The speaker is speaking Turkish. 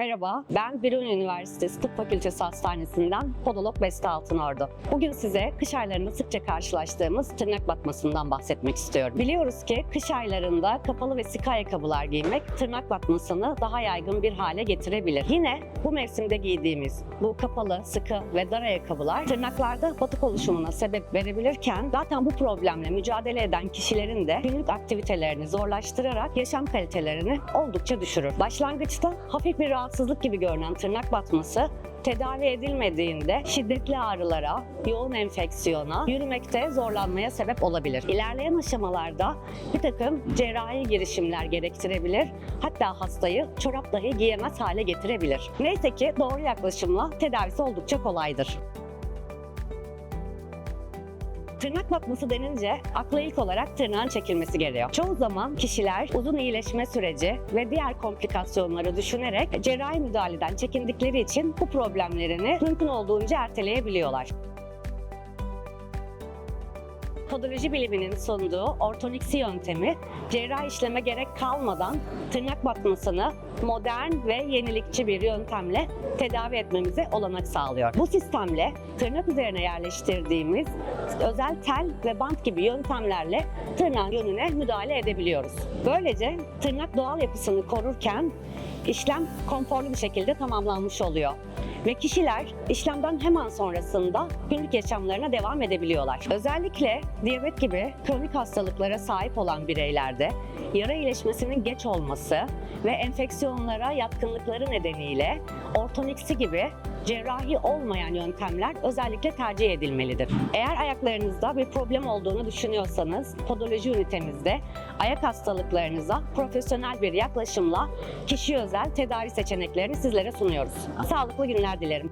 Merhaba, ben Biruni Üniversitesi Tıp Fakültesi Hastanesi'nden podolog Beste Altınordu. Bugün size kış aylarında sıkça karşılaştığımız tırnak batmasından bahsetmek istiyorum. Biliyoruz ki kış aylarında kapalı ve sıkı ayakkabılar giymek tırnak batmasını daha yaygın bir hale getirebilir. Yine bu mevsimde giydiğimiz bu kapalı, sıkı ve dar ayakkabılar tırnaklarda batık oluşumuna sebep verebilirken zaten bu problemle mücadele eden kişilerin de günlük aktivitelerini zorlaştırarak yaşam kalitelerini oldukça düşürür. Başlangıçta hafif bir rahatsızlık gibi görünen tırnak batması tedavi edilmediğinde şiddetli ağrılara, yoğun enfeksiyona, yürümekte zorlanmaya sebep olabilir. İlerleyen aşamalarda bir takım cerrahi girişimler gerektirebilir. Hatta hastayı çorap dahi giyemez hale getirebilir. Neyse ki doğru yaklaşımla tedavisi oldukça kolaydır. Tırnak batması denince akla ilk olarak tırnağın çekilmesi geliyor. Çoğu zaman kişiler uzun iyileşme süreci ve diğer komplikasyonları düşünerek cerrahi müdahaleden çekindikleri için bu problemlerini mümkün olduğunca erteleyebiliyorlar. Podoloji biliminin sunduğu ortoniksi yöntemi cerrahi işleme gerek kalmadan tırnak batmasını modern ve yenilikçi bir yöntemle tedavi etmemize olanak sağlıyor. Bu sistemle tırnak üzerine yerleştirdiğimiz özel tel ve bant gibi yöntemlerle tırnağın yönüne müdahale edebiliyoruz. Böylece tırnak doğal yapısını korurken işlem konforlu bir şekilde tamamlanmış oluyor ve kişiler işlemden hemen sonrasında günlük yaşamlarına devam edebiliyorlar. Özellikle diyabet gibi kronik hastalıklara sahip olan bireylerde yara iyileşmesinin geç olması ve enfeksiyonlara yatkınlıkları nedeniyle ortoniksi gibi cerrahi olmayan yöntemler özellikle tercih edilmelidir. Eğer ayaklarınızda bir problem olduğunu düşünüyorsanız podoloji ünitemizde ayak hastalıklarınıza profesyonel bir yaklaşımla kişi özel tedavi seçeneklerini sizlere sunuyoruz. Sağlıklı günler dilerim.